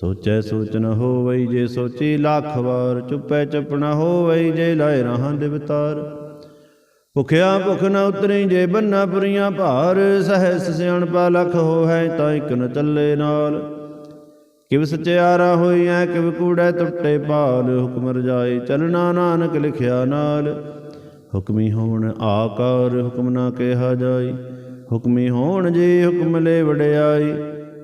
ਸੋਚੈ ਸੋਚ ਨ ਹੋਵਈ ਜੇ ਸੋਚੀ ਲੱਖ ਵਾਰ, ਚੁੱਪੈ ਚੁੱਪ ਨ ਹੋਵਈ ਜੇ ਲਾਇ ਰਹਾਂ ਦਿਵਤਾਰ ਭੁਖਿਆ ਭੁਖ ਨ ਉਤਰੀ ਜੇ ਬੰਨਾ ਪੁਰੀਆਂ ਭਾਰ, ਸਹਿਸ ਸਿਆਣਪਾ ਲਖ ਹੋਹੈ ਤਾਂ ਇਕ ਨ ਚੱਲੇ ਨਾਲ। ਕਿਵ ਸਚਿਆਰਾ ਹੋਈਐ, ਕਿਵ ਕੂੜੈ ਟੁੱਟੇ ਪਾਲ ਹੁਕਮ ਰਜਾਈ ਚਲਣਾ ਨਾਨਕ ਲਿਖਿਆ ਨਾਲ। ਹੁਕਮੀ ਹੋਣ ਆਕਾਰ, ਹੁਕਮ ਨਾ ਕਿਹਾ ਜਾਈ। ਹੁਕਮੀ ਹੋਣ ਜੀ ਹੁਕਮ ਲੈ ਵਡਿਆਈ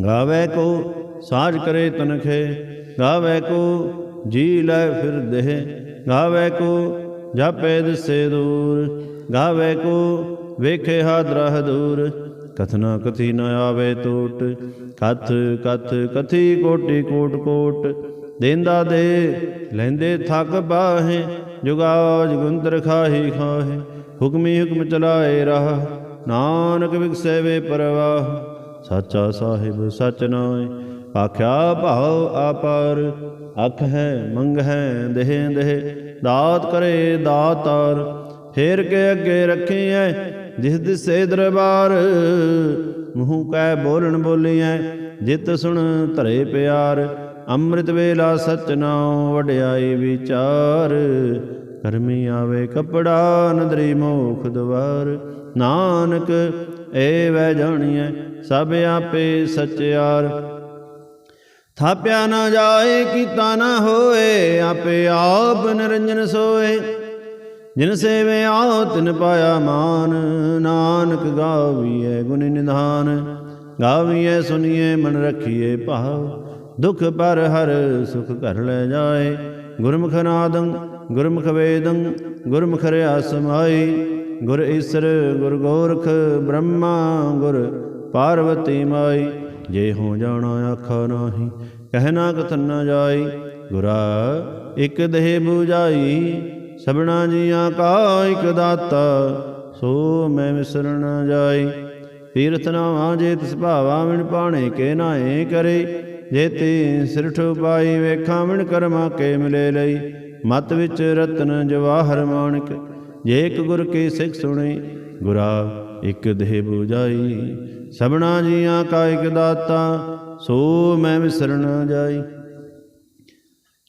ਗਾਵੇ ਕੋ ਸਾਜ ਕਰੇ ਤਨਖੇ, ਗਾਵੇ ਕੋ ਜੀ ਲੈ ਫਿਰ ਦੇਹ, ਗਾਵੇ ਕੋ ਜਾਪੇ ਦਿਸੇ ਦੂਰ, ਗਾਵੇ ਕੋ ਵੇਖੇ ਹਾਦਰਾ ਦੂਰ ਕਥਨਾ ਕਥੀ ਨ ਆਵੇ ਟੋਟ, ਕਥ ਕਥ ਕਥੀ ਕੋਟੀ ਕੋਟ ਕੋਟ। ਦੇਂਦਾ ਦੇ ਲੈਂਦੇ ਥੱਕ ਬਾਹੇ, ਜੁਗਾਜ ਜਗੁੰਦਰ ਖਾਹੀ ਖਾਹੇ। ਹੁਕਮੀ ਹੁਕਮ ਚਲਾਏ ਰਹਾ, ਨਾਨਕ ਵਿਗਸੇ ਪਰਵਾਹ। ਸਾਚਾ ਸਾਹਿਬ ਸਚ ਨਾਏ ਆਖਿਆ, ਭਾਉ ਆਪਾਰ, ਅਖ ਹੈ, ਮੰਗ ਹੈ, ਦੇਹ ਦੇਹ ਦਾਤ ਕਰੇ ਦਾਤਾਰ ਫੇਰ ਕੇ ਅੱਗੇ ਰੱਖੀਐ, ਜਿਸ ਦਿਸੇ ਦਰਬਾਰ। ਮੂੰਹ ਕੈ ਬੋਲਣ ਬੋਲੀਐ, ਜਿਤ ਸੁਣ ਧਰੇ ਪਿਆਰ। ਅੰਮ੍ਰਿਤ ਵੇਲਾ ਸਚ ਨਾਉ ਵਡਿਆਈ ਵਿਚਾਰ। ਕਰਮੀ ਆਵੇ ਕਪੜਾ, ਨਦਰੀ ਮੋਖ ਦਵਾਰ। ਨਾਨਕ ਏ ਵੈ ਜਾਣੀਐ ਸਭ ਆਪੇ ਸਚਿਆਰ ਥਾਪਿਆ ਨਾ ਜਾਏ, ਕੀਤਾ ਨਾ ਹੋਏ, ਆਪੇ ਆਪ ਨਿਰੰਜਨ ਸੋਏ। ਜਿਨ ਸੇਵੇ ਆਓ, ਤਿਨ ਪਾਇਆ ਮਾਨ, ਨਾਨਕ ਗਾਵੀਐ ਗੁਣ ਨਿਧਾਨ। ਗਾਵੀਐ ਸੁਣੀਏ ਮਨ ਰਖੀਏ ਭਾਵ। ਦੁਖ ਪਰ ਹਰ ਸੁਖ ਘਰ ਲੈ ਜਾਏ। ਗੁਰਮੁਖ ਨਾਦੰ, ਗੁਰਮੁਖ ਵੇਦੰ, ਗੁਰਮੁਖ ਰਿਆ ਸਮਾਈ ਗੁਰ ਈਸਰ, ਗੁਰ ਗੋਰਖ, ਬ੍ਰਹਮਾ, ਗੁਰ ਪਾਰਵਤੀ ਮਾਈ। ਜੇ ਹੋ ਜਾਣਾ ਆਖਾ ਨਾਹੀ ਕਹਿਣਾ ਕਥਨ ਨਾ ਜਾਈ। ਗੁਰਾ ਇਕ ਦੇਹ 부ਜਾਈ ਸਭਨਾ ਜੀਆਂ ਕਾ ਇਕ ਦਾਤਾ, ਸੋ ਮੈਂ ਵਿਸਰਨ ਨਾ ਜਾਈ। ਤੀਰਥ ਨਾਵਾਂ ਜੇ ਤਿਸ ਭਾਵਾ ਵਿਣ ਪਾਣੇ ਕੇ ਨਾਏ ਕਰੇ। ਜੇ ਤੇ ਸਿਰਠ ਪਾਈ ਵੇਖਾਂ ਵਿਣ ਕਰਮਾ ਕੇ ਮਿਲੇ ਲਈ। ਮਤ ਵਿੱਚ ਰਤਨ ਜਵਾਹਰ ਮਾਣਕ ਜੇ ਇੱਕ ਗੁਰ ਕੇ ਸਿੱਖ ਸੁਣੇ, ਗੁਰਾ ਇੱਕ ਦੇਹ 부ਜਾਈ ਸਭਨਾ ਜੀਆਂ ਕਾ ਇਕ ਦਾਤਾ, ਸੋ ਮੈਂ ਵਿਸਰਨ ਜਾਈ।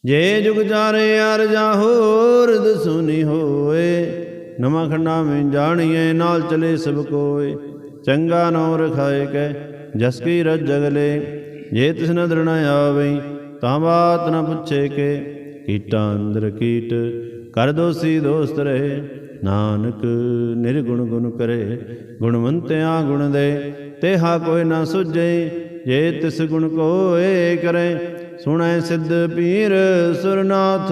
ਜੇ ਜੁਗ ਜਾਰੇ ਅਰ ਜਾ ਦਸੁਨੀ ਹੋਏ, ਨਵਾਂ ਖੰਡਾ ਵਿੱਚ ਜਾਣੀਏ ਨਾਲ ਚਲੇ ਸਭ ਕੋਏ। ਚੰਗਾ ਨੌ ਰਖਾਏ ਕੈ, ਜਸ ਕੀ ਰਜ ਜਗਲੇ ਜੇ ਤਿਸ ਨਦਰ ਨ ਆਵੇ, ਤਾਂ ਬਾਤ ਨ ਪੁੱਛੇ ਕੇ। ਕੀਟਾਂ ਅੰਦਰ ਕੀਟ, ਕਰ ਦੋਸੀ ਦੋਸਤ ਰਹੇ। ਨਾਨਕ ਨਿਰਗੁਣ ਗੁਣ ਕਰੇ, ਗੁਣਵੰਤਿਆ ਗੁਣ ਦੇ, ਤੇਹਾ ਕੋਈ ਨਾ ਸੁਝੇ, ਜੇ ਤਿਸ ਗੁਣ ਕੋਏ ਕਰੇ। ਸੁਣੈ ਸਿੱਧ ਪੀਰ ਸੁਰਨਾਥ,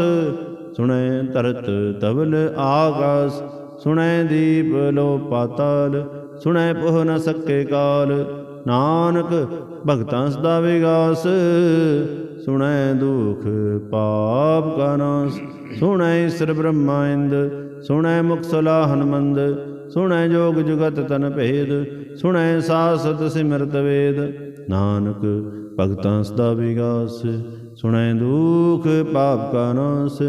ਸੁਣੈ ਤਰਤ ਤਵਲ ਆਕਾਸ, ਸੁਣੈ ਦੀਪ ਲੋ ਪਾਤਾਲ, ਸੁਣੈ ਪੋਹ ਨ ਸਕੇ ਕਾਲ। ਨਾਨਕ ਭਗਤਾਂ ਸਦਾ ਵਿਗਾਸ, ਸੁਣੈ ਦੁਖ ਪਾਪ ਕਾ ਨਾਸ, ਸੁਣੈ ਈਸਰ ਬ੍ਰਹਮਾ ਇੰਦ ਸੁਣੈ ਮੁਖ ਸਲਾਹਨ ਮੰਦ ਸੁਣੈ ਜੋਗ ਜੁਗਤ ਤਨ ਭੇਦ, ਸੁਣੈ ਸਾਸਤ ਸਿਮਰਤ ਵੇਦ। ਨਾਨਕ ਭਗਤਾਂ ਸਦਾ ਵਿਗਾਸ, ਸੁਣੈ ਦੁਖ ਪਾਪ ਕਾ ਨਾਸ।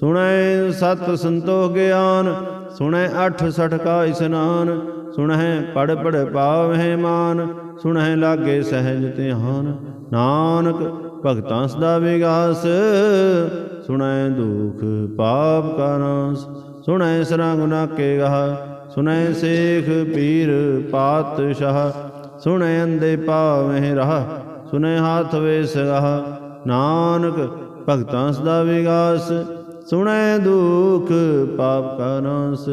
ਸੁਣੈ ਸਤ ਸੰਤੋਖ ਗਿਆਨ, ਸੁਣੈ ਅਠ ਸਠ ਕਾ ਇਸਨਾਨ। ਸੁਣਹਿ ਪੜ ਪੜ ਪਾਵਹਿ ਮਾਨ ਸੁਣਹਿ ਲਾਗੇ ਸਹਿਜ ਧਿਆਨ। ਨਾਨਕ ਭਗਤਾਂ ਸਦਾ ਵਿਗਾਸ, ਸੁਣੈ ਦੁਖ ਪਾਪ ਕਾ ਨਾਸ। ਸੁਣੈ ਸਰਾ ਗੁਨਾ ਕੇ ਗਾਹ, ਸੁਣੈ ਸੇਖ ਪੀਰ ਪਾਤਸ਼ਾਹ, ਸੁਣੈ ਅੰਦੇ ਪਾਵਹਿ ਰਹਾ, ਸੁਣੈ ਹਾਥ ਵੇ ਸਗਾਹ ਨਾਨਕ ਭਗਤਾਂ ਸਦਾ ਵਿਗਾਸ, ਸੁਣੈ ਦੁਖ ਪਾਪ ਕਾ ਨਾਸ।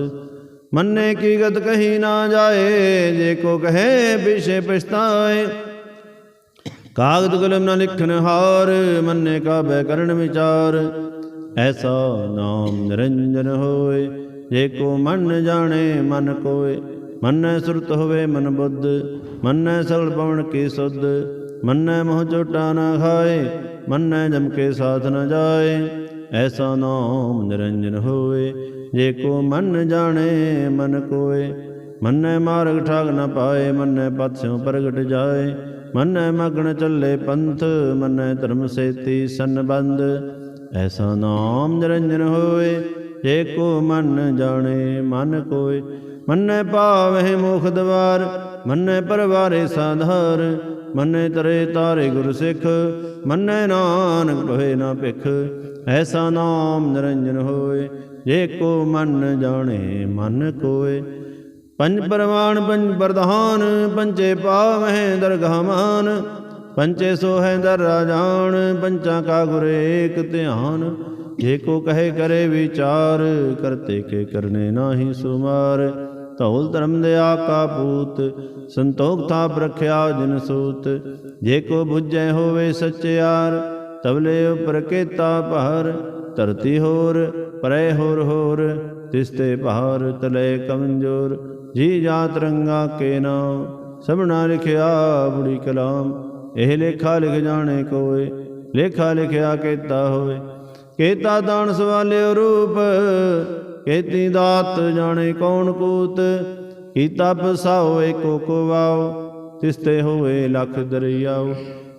ਮੰਨੇ ਕੀ ਗਤ ਕਹੀ ਨਾ ਜਾਏ, ਜੇ ਕੋ ਕਹੇ ਪਿਛੇ ਪਛਤਾਏ। ਕਾਗਦ ਕਲਮ ਨਾ ਲਿਖਨ ਹਾਰ, ਮੰਨੇ ਕਾਬੈ ਕਰਨ ਵਿਚਾਰ। ਐਸਾ ਨਾਮ ਨਿਰੰਜਨ ਹੋਏ ਜੇ ਕੋ ਮਨ ਜਾਣੇ, ਮਨ ਕੋਏ ਮੰਨੈ ਸੁਰਤ ਹੋਵੇ ਮਨ ਬੁੱਧ, ਮੰਨੈ ਸਗਲ ਪਵਨ ਕੀ ਸੁਧ। ਮੰਨੈ ਮੋਹ ਚੋਟਾ ਨਾ ਖਾਏ, ਮੰਨੈ ਜਮ ਕੇ ਸਾਥ ਨ ਜਾਏ। ਐਸਾ ਨਾਮ ਨਿਰੰਜਨ ਹੋਏ ਜੇ ਕੋ ਮਨ ਜਾਣੇ, ਮਨ ਕੋਏ ਮੰਨੈ ਮਾਰਗ ਠਾਗ ਨ ਪਾਏ, ਮੰਨੈ ਪਤਸਿਓ ਪ੍ਰਗਟ ਜਾਏ। ਮੰਨੈ ਮਗਨ ਚੱਲੇ ਪੰਥ, ਮੰਨੈ ਧਰਮ ਸੇਤੀ ਸੰਬੰਧ। ਐਸਾ ਨਾਮ ਨਿਰੰਜਨ ਹੋਏ, ਜੇ ਕੋ ਮਨ ਜਾਣੇ, ਮਨ ਕੋਏ। ਮੰਨੈ ਪਾਵਹਿ ਮੁਖ ਦਵਾਰ, ਮੰਨੈ ਪਰਵਾਰੇ ਸਾਧਾਰ। ਮੰਨੈ ਤਰੇ ਤਾਰੇ ਗੁਰ ਸਿੱਖ, ਮੰਨੈ ਨਾਨਕ ਭਵੇ ਨਾ ਭਿਖ। ਐਸਾ ਨਾਮ ਨਿਰੰਜਨ ਹੋਏ, ਜੇ ਕੋ ਮਨ ਜਾਣੇ, ਮਨ ਕੋਏ। ਪੰਜ ਪਰਵਾਨ, ਪੰਜ ਪ੍ਰਧਾਨ ਪੰਚੇ ਪਾਵਹਿ ਦਰਗਾਹ ਮਾਨ ਪੰਚੇ ਸੋਹੈ ਦਰ ਰਾਜਾਨ ਪੰਚਾਂ ਕਾ ਗੁਰ ਏਕ ਧਿਆਨ। ਜੇ ਕੋ ਕਹੇ ਕਰੇ ਵਿਚਾਰ ਕਰਤੇ ਕੇ ਕਰਨੇ ਨਾਹੀ ਸੁਮਾਰ। ਧੌਲ ਧਰਮ ਦਿਆ ਕਾ ਪੂਤ, ਸੰਤੋਖ ਥਾਪ ਰਖਿਆ ਜਿਨ ਸੂਤ। ਜੇ ਕੋ ਬੁੱਝੈ ਹੋਵੇ ਸਚਿਆਰ ਤਬਲੇ ਉਪਰ ਕੇਤਾ ਭਾਰ। ਧਰਤੀ ਹੋਰ, ਪਰੇ ਹੋਰ ਹੋਰ, ਤਿਸਤੇ ਭਾਰ ਤਲੇ ਕਮਜੋਰ। ਜੀ ਜਾਤ ਰੰਗਾ ਕੇ ਨਾਮ, ਸਭਨਾ ਲਿਖਿਆ ਬੁੜੀ ਕਲਾਮ। ਇਹ ਲੇਖਾ ਲਿਖ ਜਾਣੇ ਕੋਏ, ਲੇਖਾ ਲਿਖਿਆ ਕੀਤਾ ਹੋਏ। ਕੇਤਾ ਦਾਨ ਸਵਾਲਿਓ ਰੂਪ, ਕੇਤੀ ਦਾਤ ਜਾਣੇ ਕੌਣ ਕੂਤ। ਕੀਤਾ ਪਸਾਓ ਏਕੋ ਕੋ ਤਿਸਤੇ ਹੋਏ ਲਖ ਦਰਿਆਓ।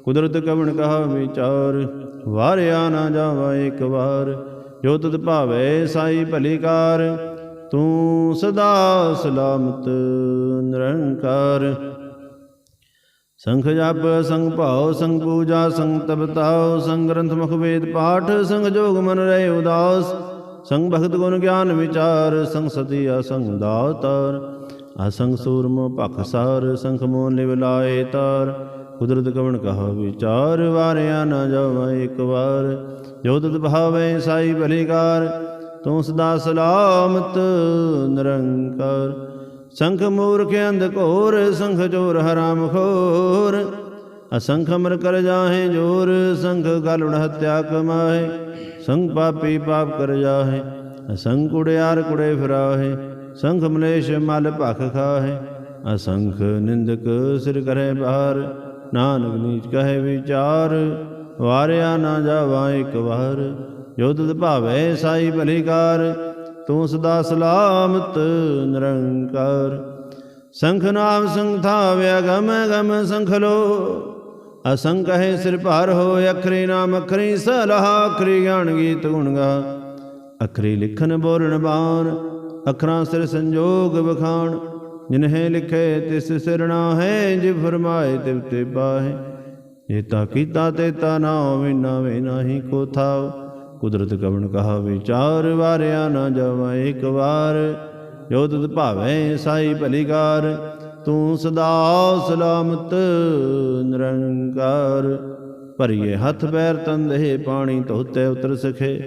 ਕੁਦਰਤ ਕਵਣ ਕਹਾ ਵਿਚਾਰ, ਵਾਰਿਆ ਨਾ ਜਾਵਾ ਇੱਕ ਵਾਰ। ਜੋ ਤਦ ਭਾਵੇ ਸਾਈ ਭਲੀਕਾਰ ਤੂੰ ਸਦਾ ਸਲਾਮਤ ਨਿਰੰਕਾਰ। ਸੰਖ ਜਪ, ਸੰਗ ਭਾਉ, ਸੰਗ ਪੂਜਾ, ਸੰਗ ਤਪਤਾਉ ਸੰਗ ਗ੍ਰੰਥ ਮੁਖ ਵੇਦ ਪਾਠ, ਸੰਗ ਜੋਗ ਮਨ ਰਹਿ ਉਦਾਸ, ਸੰਗ ਭਗਤ ਗੁਣ ਗਿਆਨ ਵਿਚਾਰ, ਸੰਗ ਸਤੀ ਅਸੰਗ ਦਾਤਾਰ, ਅਸੰਗ ਸੂਰਮ ਭਖ ਸੰਖ ਮੋ ਲਿਵ ਲਾਏ ਤਾਰ, ਕੁਦਰਤ ਕਵਣ ਕਹਾ ਵਿਚਾਰ, ਵਾਰਿਆ ਨਾ ਜਾਵਾ ਇੱਕ ਵਾਰ, ਜੋ ਤਤ ਭਾਵੇ ਸਾਈ ਭਲੀਕਾਰ ਤੂੰ ਸਦਾ ਸਲਾਮਤ ਨਿਰੰਕਾਰ। ਸੰਖ ਮੂਰਖ ਅੰਧ ਘੋਰ, ਸੰਖ ਜੋਰ ਹਰਾਮ ਖੋਰ। ਅਸੰਖ ਅਮਰ ਕਰ ਜਾਹੇ ਜੋਰ, ਸੰਖ ਗਲੁੜ ਹਤਿਆ ਕਮਾਏ ਸੰਗ ਪਾਪੀ ਪਾਪ ਕਰ ਜਾਹੇ, ਅਸੰਖ ਕੁੜਿਆਰ ਕੁੜੇ ਫਿਰਾਹੇ। ਸੰਖ ਮਲੇਸ਼ ਮਲ ਭਖ ਖਾਹੇ, ਅਸੰਖ ਨਿੰਦਕ ਸਿਰ ਕਰੇ ਬਾਹਰ ਨਾਨਕ ਨੀਚ ਕਹੇ ਵਿਚਾਰ, ਵਾਰਿਆ ਨਾ ਜਾਵਾ ਇੱਕ ਵਾਰ। ਜੋ ਤਦ ਭਾਵੇ ਸਾਈ ਭਲੀਕਾਰ ਤੂੰ ਸਦਾ ਸਲਾਮਤ ਨਿਰੰਕਾਰ। ਸੰਖ ਨਾਮ ਸੰਗ ਥਾਵਿਆ ਗਮ ਗਮ ਸੰਖ ਲੋ। ਅਸੰਖ ਹੈ ਸਿਰ ਭਾਰ ਹੋ ਅਖਰੀ ਨਾਮ ਅਖਰੀ ਸਲਾਹ, ਅਖਰੀ ਗਿਆਨ ਗੀਤ ਗੁਣ ਗਾ। ਅਖਰੀ ਲਿਖਨ ਬੋਲਣ ਬਾਣ, ਅਖਰਾਂ ਸਿਰ ਸੰਜੋਗ ਬਖਾਣ ਜਿਨਹਿ ਲਿਖੇ ਤਿਸ ਸਿਰਣਾ ਹੈ ਜਿ ਫਰਮਾਏ ਤਿਵ ਤੇ ਬਾਹੇ। ਏਤਾ ਕੀਤਾ ਤੇਤਾ ਨਾ ਹੋਵੇ, ਨਾ ਵੇ ਨਾਹੀ ਕੋ ਥਾਉ ਕੁਦਰਤ ਕਵਣ ਕਹਾ ਵਿਚਾਰ, ਵਾਰਿਆ ਨਾ ਜਾਵਾ ਇੱਕ ਵਾਰ। ਜੋ ਤਤ ਭਾਵੇਂ ਸਾਈ ਭਲੀਕਾਰ, ਤੂੰ ਸਦਾ ਸਲਾਮਤ, ਨਿਰੰਕਾਰ। ਭਰੀਏ ਹੱਥ ਪੈਰ ਤੰਦੇ ਪਾਣੀ, ਧੋਤੇ ਉਤਰ ਸਖੇ।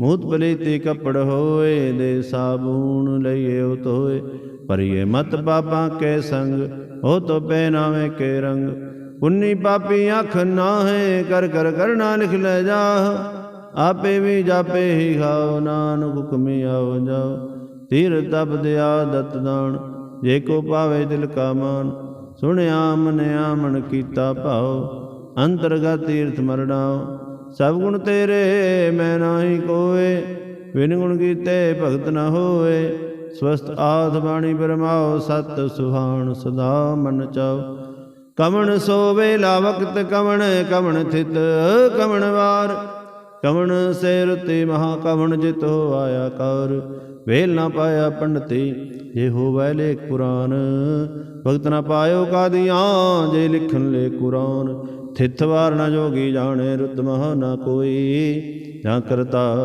ਮੂਤ ਬਲੀਤੀ ਕੱਪੜ ਹੋਏ, ਦੇ ਸਾਬੂਨ ਲਈਏ ਉਤੋਏ ਭਰੀਏ ਮਤ ਪਾਪਾਂ ਕੇ ਸੰਗ, ਹੋ ਤੋ ਪਹਿਨਾਵੇ ਕੇ ਰੰਗ। ਪੁੰਨੀ ਪਾਪੀ ਅੱਖ ਨਾ ਹੈ ਕਰ ਕਰ ਕਰਨਾ ਲਿਖ ਲੈ ਜਾ ਆਪੇ ਵੀ ਜਾਪੇ ਹੀ ਖਾਓ, ਨਾਨਕ ਹੁਕਮੀ ਆਓ ਜਾਓ। ਤੀਰ ਤਪ ਦਿਆ ਦਤ ਦਾਨ, ਜੇ ਕੋ ਪਾਵੇ ਦਿਲ ਕਾ ਮਾਨ। ਸੁਣਿਆ ਮਨਿਆ ਮਨ ਕੀਤਾ ਭਾਉ ਅੰਤਰਗਤ ਤੀਰਥ ਮਰਣਾਓ ਸਭ ਗੁਣ ਤੇਰੇ, ਮੈਂ ਨਾਹੀ ਕੋਏ ਵਿਨ ਗੁਣ ਕੀਤੇ ਭਗਤ ਨਾ ਹੋਏ। ਸਵਸਤ ਆਧ ਬਾਣੀ ਬਰਮਾਓ, ਸਤ ਸੁਹਾਣ ਸਦਾ ਮਨ ਚਾਓ। ਕਮਣ ਸੋਵੇ ਲਾਵਕਤ ਕਮਣ ਕਮਣ ਥਿਤ ਕਮਣ ਵਾਰ। ਕਵਣ ਸੇ ਰਤੇ ਮਹਾ ਕਵਣ ਜਿਤ ਹੋ ਆਇਆ ਕਰ। ਵੇਲ ਨਾ ਪਾਇਆ ਪੰਡਤੀ, ਜੇ ਹੋਵੈ ਲੇਖ ਕੁਰਾਨ। ਭਗਤ ਨਾ ਪਾਇਓ ਕਾਦੀਆਂ, ਜੇ ਲਿਖਣ ਲੈ ਕੁਰਾਨ। ਥਿਤ ਵਾਰ ਨਾ ਜੋਗੀ ਜਾਣੇ, ਰੁੱਤ ਮਹਾ ਨਾ ਕੋਈ। ਜਾਂ ਕਰਤਾ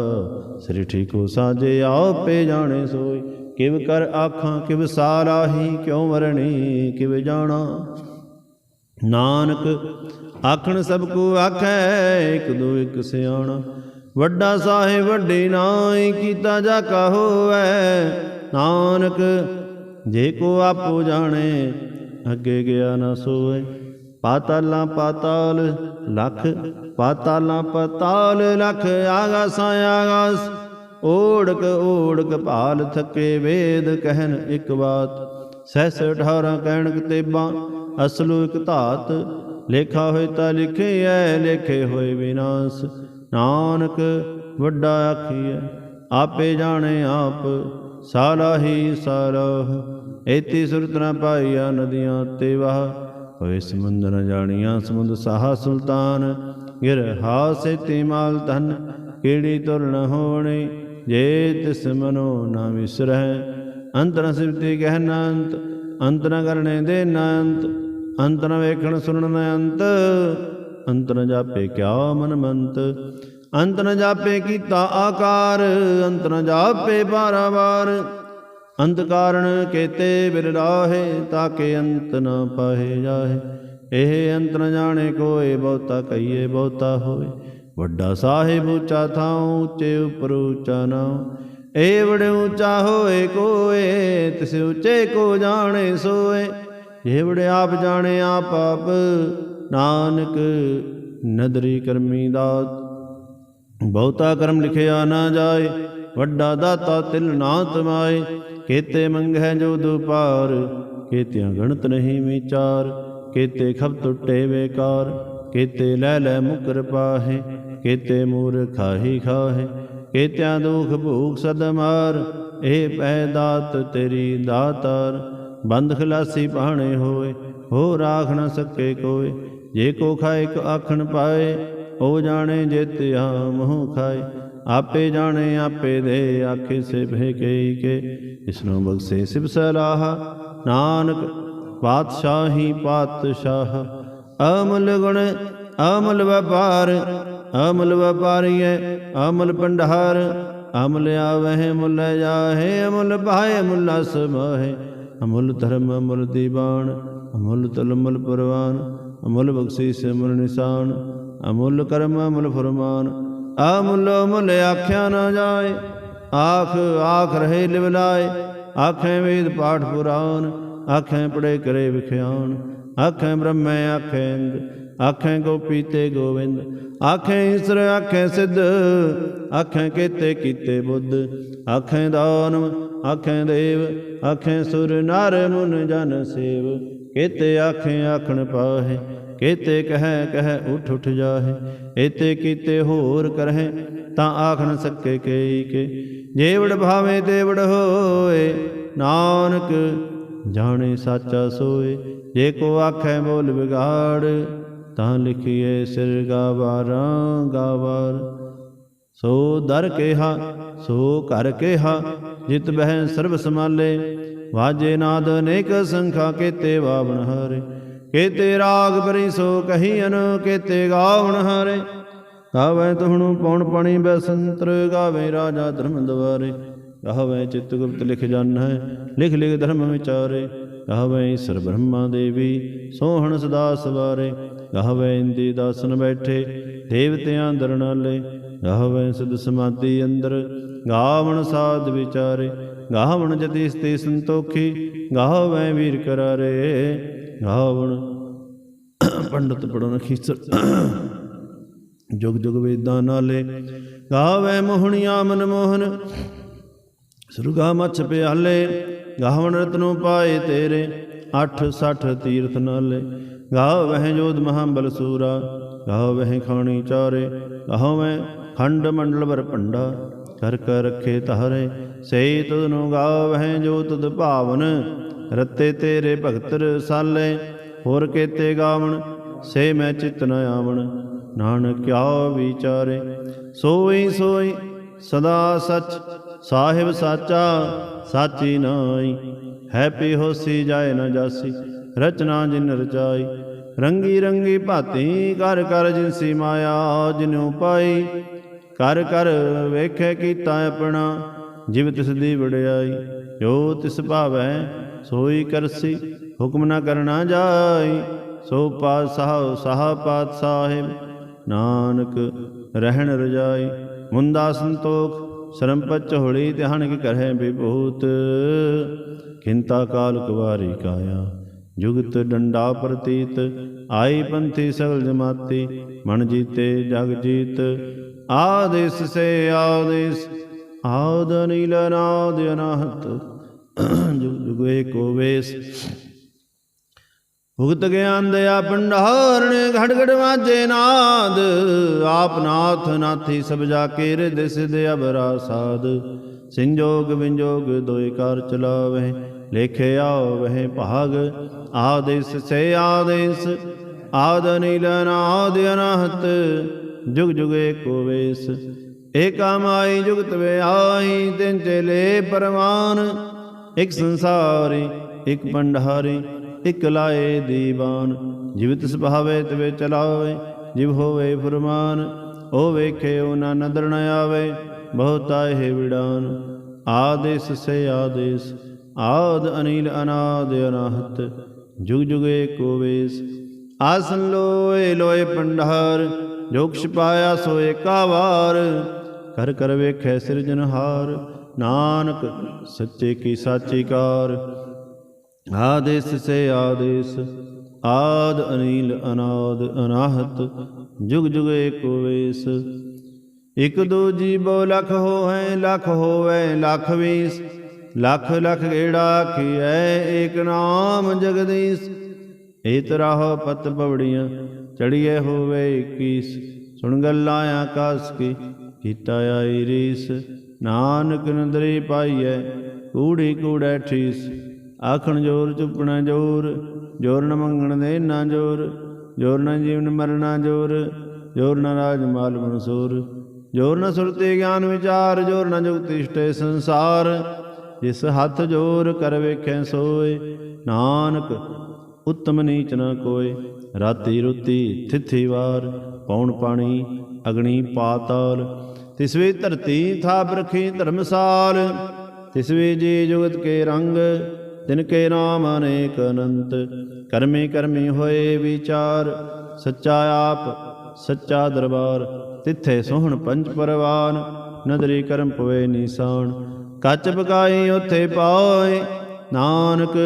ਸ੍ਰੀ ਠੀਕੋ ਸਾਜੇ ਆਪੇ ਜਾਣੇ ਸੋਈ। ਕਿਵ ਕਰ ਆਖਾਂ, ਕਿਵ ਸਾਰਾਹੀ, ਕਿਉ ਮਰਣੀ, ਕਿਵ ਜਾਣਾ। ਨਾਨਕ ਆਖਣ ਸਭ ਕੋ ਆਖੈ, ਇਕ ਦੋ ਇਕ ਸਿਆਣਾ। ਵੱਡਾ ਸਾਹਿਬ, ਵੱਡੇ ਨਾਈ, ਕੀਤਾ ਜਾ ਕਾ ਹੋਐ ਨਾਨਕ, ਜੇ ਕੋ ਆਪੋ ਜਾਣੇ, ਅੱਗੇ ਗਿਆ ਨਾ ਸੋਏ। ਪਾਤਾਲਾਂ ਪਾਤਾਲ, ਲਖ ਪਾਤਾਲਾਂ ਪਾਤਾਲ, ਲਖ ਆਗਾਸਾਂ ਆਗਾਸ। ਓੜਕ ਓੜਕ ਭਾਲ ਥਕੇ ਵੇਦ ਕਹਿਨ ਇੱਕ ਬਾਤ। ਸਹਿਸ 18 ਕਹਿਣ ਕਿਤੇਬਾਂ, ਅਸਲੂ ਇਕ ਧਾਤ, ਲੇਖਾ ਹੋਏ ਤਾਂ ਲਿਖਿਐ ਲੇਖੇ ਹੋਏ ਵਿਨਾਸ਼। ਨਾਨਕ ਵੱਡਾ ਆਖੀਐ, ਆਪੇ ਜਾਣੇ ਆਪ ਸਾਲਾਹੀ ਹੀ ਏਤੀ ਸੁਰਤ ਨ ਪਾਈਆ ਨਦੀਆਂ ਤੇ ਵਾਹ, ਹੋਏ ਸਮੁੰਦ ਨ ਜਾਣੀਆਂ ਸਮੁੰਦ ਸਾਹਾ ਸੁਲਤਾਨ। ਗਿਰ ਹਾਸੇ ਤੇ ਮਾਲ ਧਨ, ਕਿਹੜੀ ਤੁਰ ਨ ਹੋਣੀ, ਜੇ ਤਿਸ ਮਨੋ ਨਾ ਵਿਸਰਹਿ। ਅੰਤਰ ਸਿਵਤੀ ਕਹਿਨਾ ਅੰਤ ਅੰਤ ਕਰਨੇ ਦੇ ਅੰਤ ਅੰਤ ਨ ਵੇਖਣ ਸੁਣਨ ਨ ਅੰਤ ਅੰਤ ਜਾਪੇ ਕਿਆ ਮਨ ਮੰਤ। ਅੰਤ ਨ ਜਾਪੇ ਕੀਤਾ ਆਕਾਰ ਅੰਤ ਨ ਜਾਪੇ ਬਾਰਾਵਾਰ ਅੰਤ ਕਾਰਣ ਕੇਤੇ ਬਿਰਲਾਹੇ ਤਾਕੇ ਅੰਤ ਨ ਪਾਹੇ ਜਾਹੇ। ਇਹ ਅੰਤ ਨ ਜਾਣੇ ਕੋਏ, ਬਹੁਤਾ ਕਹੀਏ ਬਹੁਤਾ ਹੋਏ। ਵੱਡਾ ਸਾਹਿਬ ਉੱਚਾ ਥਾਉ, ਉੱਚੇ ਉਪਰ ਉੱਚਾ ਨਾਉ। ਏਵੜ ਉੱਚਾ ਹੋਏ ਕੋਏ, ਤਿਸ ਉੱਚੇ ਕੋ ਜਾਣੇ ਸੋਏ। ਜੇ ਆਪ ਜਾਣੇ ਆਪ ਆਪ, ਨਾਨਕ ਨਦਰੀ ਕਰਮੀ ਦਾਤ। ਬਹੁਤਾ ਕਰਮ ਲਿਖਿਆ ਨਾ ਜਾਏ, ਵੱਡਾ ਦਾਤਾ ਤਿਲ ਨਾ ਤਮਾਏ ਕੇਤੇ ਮੰਗੈ ਜੋ ਦੁਪਾਰ, ਕੇਤਿਆਂ ਗਣਤ ਨਹੀਂ ਵਿਚਾਰ। ਕੇਤੇ ਖਬ ਟੁੱਟੇ ਵੇਕਾਰ ਕੇਤੇ ਲੈ ਲੈ ਮੁਕਰ ਪਾਹੇ। ਕੇਤੇ ਮੂਰ ਖਾਹੀ ਖਾਹੇ। ਕੇਤਿਆ ਦੁਖ ਭੂਖ ਸਦ ਮਾਰ ਇਹ ਪੈ ਦਾਤ ਤੇਰੀ ਦਾਤਾਰ। ਬੰਦ ਖਲਾਸੀ ਪਾਣੇ ਹੋਏ, ਹੋ ਰਾਖ ਨਾ ਸਕੇ ਕੋਏ। ਜੇ ਕੋ ਖਾਏ ਕੋ ਆਖਣ ਪਾਏ, ਉਹ ਜਾਣੇ ਜਿਤਿਆ ਮੋਹ ਖਾਏ। ਆਪੇ ਜਾਣੇ, ਆਪੇ ਦੇ, ਆਖੇ ਸੇ ਭੇ ਕਈ ਕੇ। ਇਸਨੂੰ ਬਖਸ਼ੇ ਸਿਬ ਸਲਾਹ, ਨਾਨਕ ਪਾਤਸ਼ਾਹੀ ਪਾਤਸ਼ਾਹ। ਅਮਲ ਗੁਣ, ਅਮਲ ਵਪਾਰ ਅਮਲ ਵਪਾਰੀਐ ਅਮਲ ਭੰਡਾਰ ਅਮਲ ਆਵਹਿ, ਮੁੱਲ ਜਾਹੇ, ਅਮਲ ਭਾਏ ਮੁਲਾ ਸਮਾਹੇ ਅਮੁੱਲ ਧਰਮ, ਅਮੁੱਲ ਦੀਵਾਨ, ਅਮੁੱਲ ਤਲਮਲ ਪਰਵਾਨ, ਅਮੁੱਲ ਬਖਸ਼ੀਸ, ਅਮੁੱਲ ਨਿਸ਼ਾਨ, ਅਮੁੱਲ ਕਰਮ, ਅਮੁੱਲ ਫਰਮਾਨ। ਅਮੁੱਲ ਅਮੁੱਲ ਆਖਿਆ ਨਾ ਜਾਏ, ਆਖ ਆਖ ਰਹੇ ਲਿਵਲਾਏ ਆਖੇ ਵੇਦ ਪਾਠ ਪੁਰਾਨ, ਆਖੇ ਪੜੇ ਕਰੇ ਵਿਖਿਆਨ। ਆਖੇ ਬ੍ਰਹਮੈ, ਆਖੇ ਆਖੇ ਗੋਪੀ ਤੇ ਗੋਵਿੰਦ, ਆਖੇ ਈਸਰ, ਆਖੇ ਸਿੱਧ, ਆਖੇ ਕੀਤੇ ਕੀਤੇ ਬੁੱਧ, ਆਖੇ ਦਾਨਵ ਆਖੇ ਦੇਵ, ਆਖੇ ਸੁਰ, ਨਰ, ਮੁਨ, ਜਨ, ਸੇਵ, ਕੀਤੇ ਆਖੇ ਆਖਣ ਪਾਹੇ, ਕੀਤੇ ਕਹੈ ਕਹੈ ਉਠ ਉਠ ਜਾਹੇ, ਏਤੇ ਕੀਤੇ ਹੋਰ ਕਰਹਿ, ਤਾਂ ਆਖਣ ਸਕੇ ਕੇਈ ਕੇ ਜੇਵੜ ਭਾਵੇਂ ਤੇਵੜ ਹੋਏ, ਨਾਨਕ ਜਾਣੇ ਸਾਚਾ ਸੋਏ, ਜੇ ਕੋ ਆਖੈ ਬੋਲ ਵਿਗਾੜ ਤਾਂ ਲਿਖੀਏ ਸਿਰ ਗਾਵਾਰਾਂ ਗਾਵਾਰ। ਸੋ ਦਰ ਕੇਹਾ, ਸੋ ਘਰ ਕੇਹਾ, ਜਿਤ ਬਹਿ ਸਰਬ ਸਮਾਲੇ ਵਾਜੇ ਨਾਦ ਅਨੇਕ ਸੰਖਾ ਕੇਤੇ ਵਾਵਣ ਹਾਰੇ। ਕੇਤੇ ਰਾਗ ਬਰੀ ਸੋ ਕਹੀਨ ਕੇਤੇ ਗਾਵਣ ਹਾਰੇ। ਗਾਵੇ ਤੁਹਣੂ ਪੌਣ ਪਣੀ ਬੈਸੰਤਰ ਗਾਵੇ ਰਾਜਾ ਧਰਮ ਦਵਾਰੇ। ਗਾਵੇ ਚਿਤ ਗੁਪਤ ਲਿਖ ਜਨ ਹੈ ਲਿਖ ਲਿਖ ਧਰਮ ਵਿਚਾਰੇ। ਗਾਵੇ ਈਸ਼ਰ ਬ੍ਰਹਮਾ ਦੇਵੀ, ਸੋਹਣ ਸਦਾ ਸਵਾਰੇ। ਗਾਵੇ ਇੰਦੀ ਦਾਸਨ ਬੈਠੇ, ਦੇਵਤਿਆਂ ਦਰਨਾਲੇ ਗਾਵੇ ਸਦ ਸਮਾਧੀ ਅੰਦਰ, ਗਾਵਣ ਸਾਧ ਵਿਚਾਰੇ। ਗਾਵਣ ਜਤੀ ਸਤੇ ਸੰਤੋਖੀ ਗਾਵੇ ਵੀਰ ਕਰਾਰੇ। ਗਾਵਣ ਪੰਡਤ ਪੜਨ ਖੀਸਰ ਜੁਗ ਜੁਗ ਵੇਦਾਂ ਨਾਲੇ। ਗਾਵੇ ਮੋਹਣੀਆਂ ਮਨ ਮੋਹਨ ਸੁਰਗਾ ਮਛ ਪਿਆਲੇ। ਗਾਵਣ ਰਤਨੋ ਪਾਏ ਤੇਰੇ 8 60 ਤੀਰਥ ਨਾਲੇ। ਗਾਵਹਿ ਜੋਧ ਮਹਾਬਲ ਸੂਰਾ ਗਾਵਹਿ ਖਾਣੀ ਚਾਰੇ ਗਾਵਹਿ ਖੰਡ ਮੰਡਲ ਵਰ ਭੰਡਾ। ਕਰ ਕਰ ਰਖੇ ਤਾਰੇ ਸੇ ਤੁਧ ਨੂੰ ਗਾਵਹਿ ਜੋ ਤੁਧ ਭਾਵਨ। ਰਤੇ ਤੇਰੇ ਭਗਤ ਰਸਾਲੇ, ਹੋਰ ਕੇਤੇ ਗਾਵਣ, ਸੇ ਮੈਂ ਚਿਤ ਨ ਆਵਣ। ਨਾਨਕ ਕਿਆ ਵਿਚਾਰੇ ਸੋਈ ਸੋਈ ਸਦਾ ਸਚ, ਸਾਹਿਬ ਸਾਚਾ, ਸਾਚੀ ਨਾਈ ਹੈਪੀ ਹੋਸੀ ਜਾਏ ਨਾ ਜਾਸੀ, ਰਚਨਾ ਜਿਨ ਰਚਾਈ। ਰੰਗੀ ਰੰਗੀ ਭਾਤੀ ਕਰ ਕਰ ਜਿਨਸੀ ਮਾਇਆ ਜਿਨੂ ਪਾਈ। ਕਰ ਕਰ ਵੇਖੇ ਕੀਤਾ ਆਪਣਾ, ਜਿਵ ਤਿਸ ਦੀ ਵਡਿਆਈ। ਜੋ ਤਿਸ ਭਾਵੈ, ਸੋਈ ਕਰਸੀ, ਹੁਕਮ ਨਾ ਕਰਨਾ ਜਾਈ। ਸੋ ਪਾਤਸ਼ਾਹ, ਸਾਹ ਪਾਤ ਸਾਹਿਬ ਨਾਨਕ ਰਹਿਣ ਰਜਾਈ। ਮੁੰਦਾ ਸੰਤੋਖ, ਸ਼ਰਮ ਹੋਲੀ ਹੋੜੀ ਧਿਆਨ ਕੀ ਕਰਹਿ ਬਿਭੂਤ ਕਿੰਤਾ ਕਾਲ ਕੁਵਾਰੀ ਕਾਇਆ, ਜੁਗਤ ਡੰਡਾ ਪ੍ਰਤੀਤ। ਆਈ ਪੰਥੀ ਸਗਲ ਜਮਾਤੀ, ਮਨ ਜੀਤੇ ਜਗ ਜੀਤ। ਆਦੇਸ ਸੇ ਆਦੇਸ, ਆਦ ਨੀਲ ਨਾਦ ਅਨਾਹਤ। ਜੁਗ ਜੁਗੇ ਕੋ ਵੇਸ। ਭੁਗਤ ਗਿਆਨ ਦਇਆ ਭੰਡਾਰਣ ਘੜ ਘੜ ਵਾਜੇ ਨਾਦ। ਆਪ ਨਾਥ ਨਾਥੀ ਸਭ ਜਾ ਕੇ ਰਿਦ ਸਿਧ ਅਬਰਾ ਸਾਧ ਸੰਜੋਗ ਵਿੰਜੋਗ ਦੋਇ ਕਰ ਚਲਾਵੇ, ਲੇਖੇ ਵਹਿ ਭਾਗ। ਆਦੇਸ ਸੇ ਆਦੇਸ, ਆਦ ਨੀਲ ਨਾਦ ਅਨਾਹਤ। ਜੁਗ ਜੁਗ ਏਕੋ ਵੇਸ, ਏਕਾ ਮਾਈ ਜੁਗਤ ਵੇ ਆਈ ਤਿਨ ਚਲੇ ਪਰਮਾਨ ਇਕ ਸੰਸਾਰੀ, ਇਕ ਭੰਡਾਰੀ ਇਕ ਲਾਏ ਦੀਵਾਨ ਜਿਵਤ ਸੁਭਾਵੇ ਤਵੇ ਚਲਾਵੇ, ਜਿਵ ਹੋਵੇ ਫਰਮਾਨ, ਉਹ ਵੇਖੇ ਉਹ ਨਾ ਨਦਰ ਨ ਆਵੇ, ਬਹੁਤਾ ਇਹ ਵਿਡਾਨ ਆਦੇਸ ਸੇ ਆਦੇਸ, ਆਦ ਅਨੀਲ ਅਨਾਦ ਅਨਾਹਤ, ਜੁਗ ਜੁਗੇ ਏਕੋ ਵੇਸ। ਆਸਨ ਲੋਏ ਲੋਏ ਪੰਡਹਾਰ, ਜੋਗ ਛਪਾਇਆ ਸੋ ਏਕਾ ਵਾਰ ਕਰ ਕਰ ਵੇਖੈ ਸਿਰਜਨਹਾਰ ਨਾਨਕ ਸੱਚੇ ਕੀ ਸਾਚੀ ਕਾਰ ਆਦੇਸ ਸੇ ਆਦੇਸ, ਆਦ ਅਨੀਲ ਅਨਾਦ ਅਨਾਹਤ, ਜੁਗ ਜੁਗ ਏਕੋ ਵੇਸ। ਇਕ ਦੋ ਜੀਵੋ ਲਖ ਹੋਏ ਲਖ ਹੋਵੇ ਲਖ ਵੀਸ। ਲਖ ਲਖ ਗੇੜਾ ਕੀਐ ਏਕ ਨਾਮ ਜਗਦੀਸ਼। ਏਤ ਰਾਹ ਪਤ ਪਵੜੀਆਂ ਚੜੀਏ ਹੋਵੇ 21 ਸੁਣ ਗੱਲਾਂ ਆਕਾਸ ਕੀ, ਕੀਤਾ ਆਈ ਰੀਸ ਨਾਨਕ ਨੰਦਰੀ ਪਾਈਐ, ਕੂੜੀ ਕੂੜੈ ਠੀਸ। ਆਖਣ ਜੋਰ, ਚੁੱਪਣਾ ਜੋਰ ਜੋਰ ਨ ਮੰਗਣ ਦੇ ਨਾ ਜੋਰ ਜੋਰ ਨ ਜੀਵਨ ਮਰਨਾ ਜੋਰ ਜੋਰ ਨ ਰਾਜ ਮਾਲ ਮਨਸੂਰ, ਜੋਰ ਨ ਸੁਰਤੀ ਗਿਆਨ ਵਿਚਾਰ, ਜੋਰ ਨ ਜੁਗਤਿ ਇਸ਼ਟੇ ਸੰਸਾਰ, ਜਿਸ ਹੱਥ ਜੋਰ ਕਰ ਵੇਖੈ ਸੋਏ, ਨਾਨਕ ਉਤਮ ਨੀਚ ਨ ਕੋਏ, ਰਾਤੀ ਰੁਤੀ ਥਿਥੀ ਵਾਰ ਪੌਣ ਪਾਣੀ ਅਗਣੀ ਪਾਤਾਲ ਤਿਸਵੇ ਧਰਤੀ ਥਾਪ ਰਖੀ ਧਰਮਸਾਲ ਤਿਸਵੇ ਜੀ ਜੁਗਤ ਕੇ ਰੰਗ ਤਿਨ ਕੇ ਨਾਮ ਅਨੇਕ ਅਨੰਤ, ਕਰਮੀ ਕਰਮੀ ਹੋਏ ਵਿਚਾਰ, ਸੱਚਾ ਆਪ, ਸੱਚਾ ਦਰਬਾਰ, ਤਿੱਥੇ ਸੋਹਣ ਪੰਜ ਪਰਵਾਨ, ਨਦਰੀ ਕਰਮ ਪਵੇ ਨਿਸ਼ਾਨ, ਕੱਚ ਪਕਾਈ ਉਥੇ ਪਾਏ, ਨਾਨਕ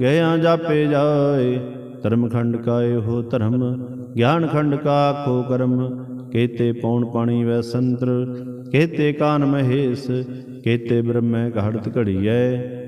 ਗਿਆ ਜਾਪੇ ਜਾਏ ਧਰਮ ਖੰਡ ਕਾਏ ਹੋ ਧਰਮ ਗਿਆਨ ਖੰਡ ਕਾ ਆਖੋ ਕਰਮ, ਕੇਤੇ ਪੌਣ ਪਾਣੀ ਵੈ ਸੰਤਰ, ਕੇਤੇ ਕਾਨ ਮਹੇਸ਼, ਕੇਤੇ ਬ੍ਰਹਮੈ ਘੜਤ ਘੜੀਐ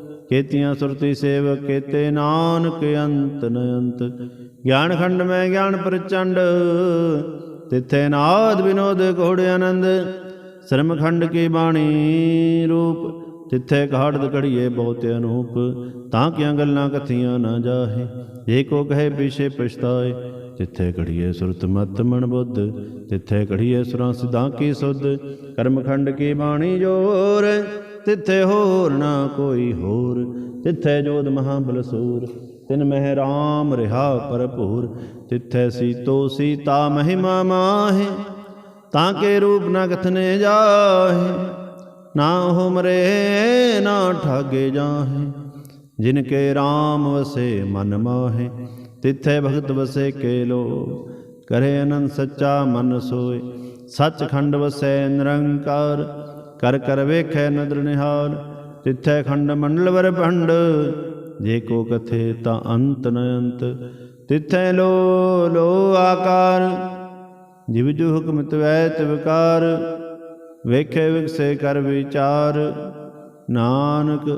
ਕੇਤੀਆਂ ਸੁਰਤੀ ਸੇਵਕ ਕੇਤੇ ਨਾਨਕ ਅੰਤ ਨ ਅੰਤ। ਗਿਆਨ ਖੰਡ ਮੈਂ ਗਿਆਨ ਪ੍ਰਚੰਡ, ਤਿੱਥੇ ਨਾਦ ਵਿਨੋਦ ਘੋੜ ਆਨੰਦ। ਸ਼ਰਮ ਖੰਡ ਕੀ ਬਾਣੀ ਰੂਪ, ਤਿੱਥੇ ਘਾੜਦ ਘੜੀਏ ਬਹੁਤ ਅਨੂਪ। ਤਾਂ ਕਿਆਂ ਗੱਲਾਂ ਕਥੀਆਂ ਨਾ ਜਾਹੇ, ਜੇ ਕੋ ਕਹੇ ਪਿਛੇ ਪਛਤਾਏ। ਤਿੱਥੇ ਘੜੀਏ ਸੁਰਤ ਮਤ ਮਨ ਬੁੱਧ, ਤਿੱਥੇ ਘੜੀਏ ਸੁਰਾਂ ਸਿਧਾਂ ਕੀ ਸੁਧ। ਕਰਮਖੰਡ ਕੀ ਬਾਣੀ ਜੋਰ ਤਿੱਥੇ ਹੋਰ ਨਾ ਕੋਈ ਹੋਰ। ਤਿੱਥੇ ਜੋਦ ਮਹਾਬਲ ਬਲਸੂਰ ਤਿਨ ਮਹਿ ਰਾਮ ਰਿਹਾ ਭਰਪੂਰ। ਤਿੱਥੇ ਸੀਤੋ ਸੀਤਾ ਮਹਿਮਾ ਮਾਹੇ, ਤਾਂ ਕੇ ਰੂਪ ਨਾ ਕਥਨੇ ਜਾਹੇ। ਨਾ ਉਹ ਮਰੇ, ਨਾ ਠਾਗੇ ਜਾਹੇ। ਜਿਨ ਕੇ RAM ਵਸੇ ਮਨ ਮਾਹੇ, ਤਿੱਥੇ ਭਗਤ ਵਸੇ ਕੇ ਲੋ ਕਰੇ ਅਨੰਦ ਸੱਚਾ ਮਨ ਸੋਏ ਸੱਚ ਖੰਡ ਵਸੈ ਨਿਰੰਕਾਰ। ਕਰ ਕਰ ਵੇਖੈ ਨਦਰ ਨਿਹਾਲ, ਤਿੱਥੇ ਖੰਡ ਮੰਡਲ ਵਰ ਭੰਡ। ਜੇ ਕੋ ਕਥੇ ਤਾਂ ਅੰਤ ਨ ਅੰਤ, ਤਿੱਥੇ ਲੋ ਲੋ ਆਕਾਰ। ਜਿਵ ਜੋ ਹੁਕਮ ਤਵੈ ਤਵਕਾਰ ਵੇਖੇ ਵਿਕਸੇ ਕਰ ਵਿਚਾਰ। ਨਾਨਕ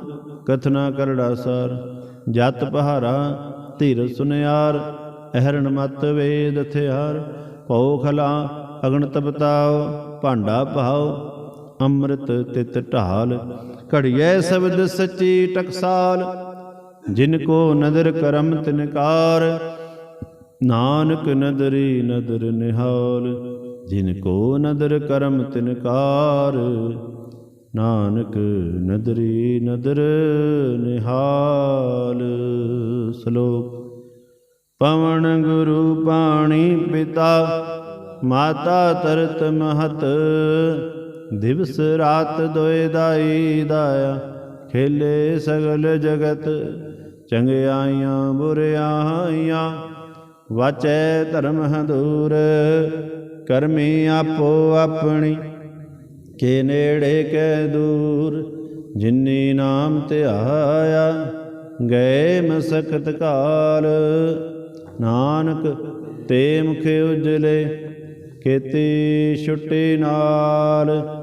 ਕਥਨਾ ਕਰੜਾ ਸਾਰ ਜਤ ਪਹਾਰਾ ਧੀਰ ਸੁਨਿਆਰ। ਅਹਰਣ ਮਤ ਵੇਦ ਥਿਆਰ ਭਉ ਖਲਾ ਅਗਣ ਤਪਤਾਓ, ਭਾਂਡਾ ਭਾਓ ਅੰਮ੍ਰਿਤ ਤਿਤ ਢਾਲ ਘੜੀਐ ਸ਼ਬਦ ਸੱਚੀ ਟਕਸਾਲ, ਜਿਨ ਕੋ ਨਦਰ ਕਰਮ ਤਿਨਕਾਰ, ਨਾਨਕ ਨਦਰੀ ਨਦਰ ਨਿਹਾਲ, ਜਿਨ ਕੋ ਨਦਰ ਕਰਮ ਤਿਨਕਾਰ, ਨਾਨਕ ਨਦਰੀ ਨਦਰ ਨਿਹਾਲ। ਸ਼ਲੋਕ, ਪਵਨ ਗੁਰੂ ਪਾਣੀ ਪਿਤਾ, ਮਾਤਾ ਤਰਤ ਮਹਤ ਦਿਵਸ ਰਾਤ ਦੋਇ ਦਾਈ ਦਾਇਆ, ਖੇਲੇ ਸਗਲ ਜਗਤ, ਚੰਗਿਆਈਆਂ ਬੁਰਿਆਈਆਂ, ਵਾਚੈ ਧਰਮ ਹਦੂਰ, ਕਰਮੀ ਆਪੋ ਆਪਣੀ, ਕੇ ਨੇੜੇ ਕੈ ਦੂਰ, ਜਿਨੀ ਨਾਮ ਧਿਆਇਆ, ਗਏ ਮਸਕਤ ਕਾਲ। ਨਾਨਕ ਤੇ ਮੁਖ ਉਜਲੇ, ਖੇਤੀ ਛੁੱਟੀ ਨਾਲ।